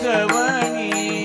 श्रवणी.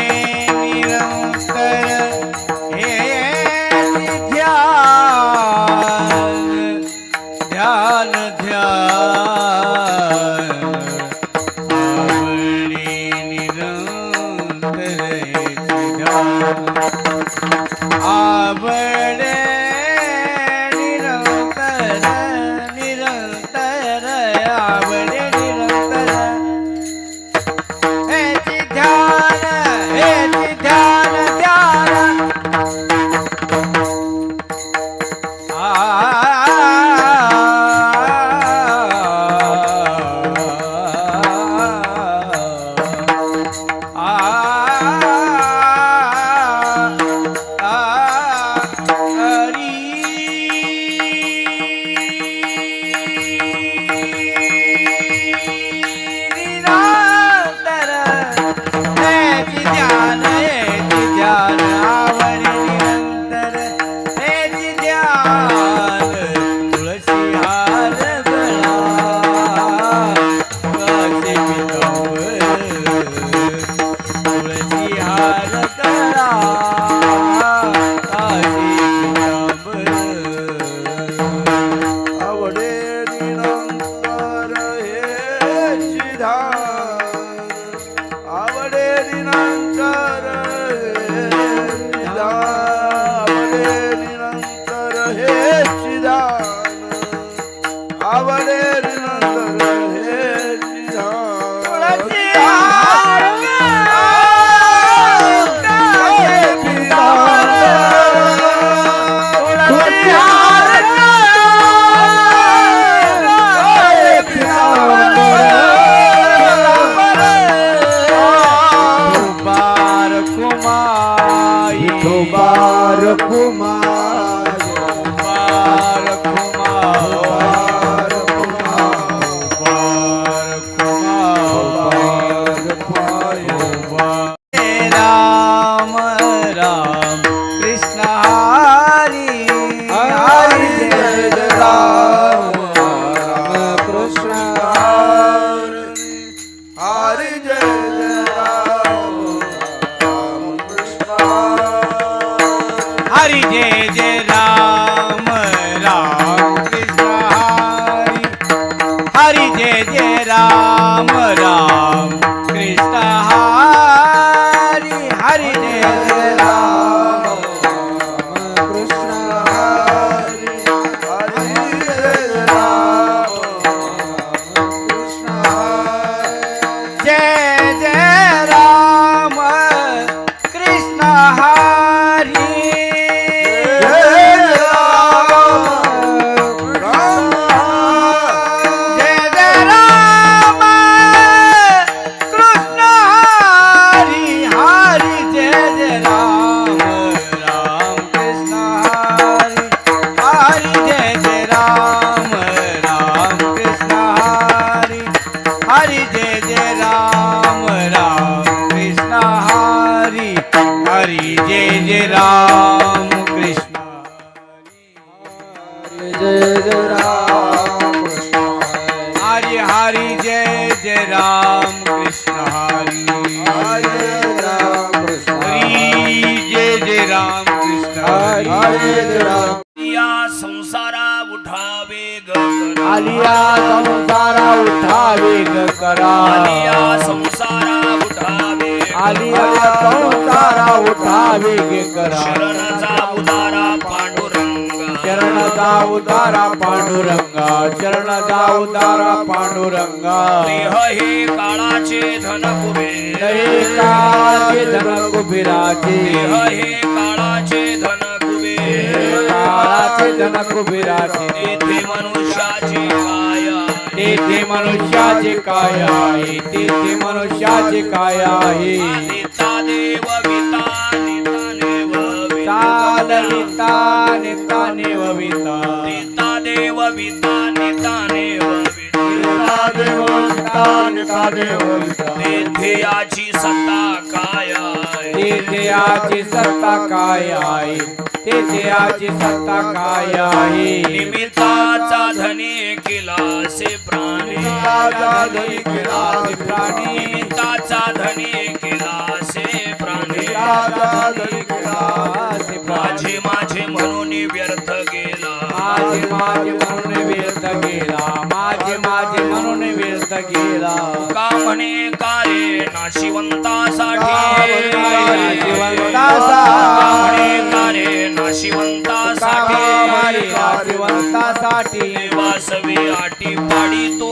नीरं जय राम जय राम कृष्ण हरी जय जय राम कृष्ण हरि हरि जय जय राम कृष्ण हरि हरे जय जय राम कृष्ण हरे हरि जय राम या संसारा उठावे ग आलिया संसारा उठावे ग करा। संसारा आलिया संसारा उठावे ग करा शरणचा उदारा पांडुरंग पांडुरंगा चरणचा उदारा पांडुरंगा. देह हे काळाचे धन कुबेर काळाचे धन कुबिराचे देह हे काळाचे धन कुबेर काळाचे धन कुबिराचे तेथे मनुष्याची तेथे मनुष्याचे काय आहे? तेथे मनुष्याचे काय आहे? निता निता नेवविता निता देव विता. निता देव निता देवविता निता देवविता सत्ता काय आहे? सत्ता काय आहे? सत्ता काय आहे? निमित्ताचा धनी केला से प्राणी धनी केला प्राणी. निमित्ताचा धनी केला से प्राणी धनी केला प्राणी. माझे माझे म्हणून व्यर्थ गेला. माझे माझे म्हणून व्यर्थ गेला. गेला. का म्हणे कारे नाशिवंतासाठी. नाशिवंतासा. का म्हणे कारे नाशिवंतासाठी. नाशिवंतासाठी. वासवी आटी पाडी तो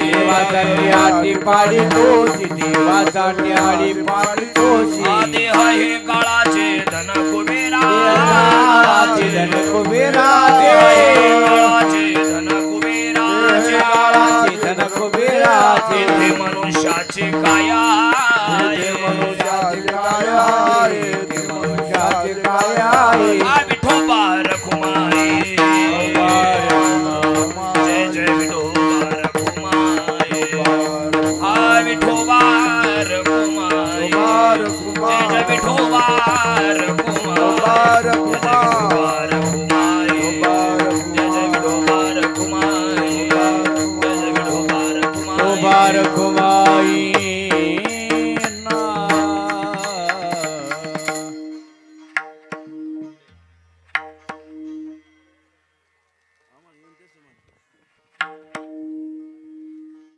देवासाठी आटी पाडी तोची देवासाठी आडी पाडी तोची देह हे काळाचे धन कुबेरा. धन कुबेरा. देह कुबेराची मनुष्याची मनुष्याचे काया.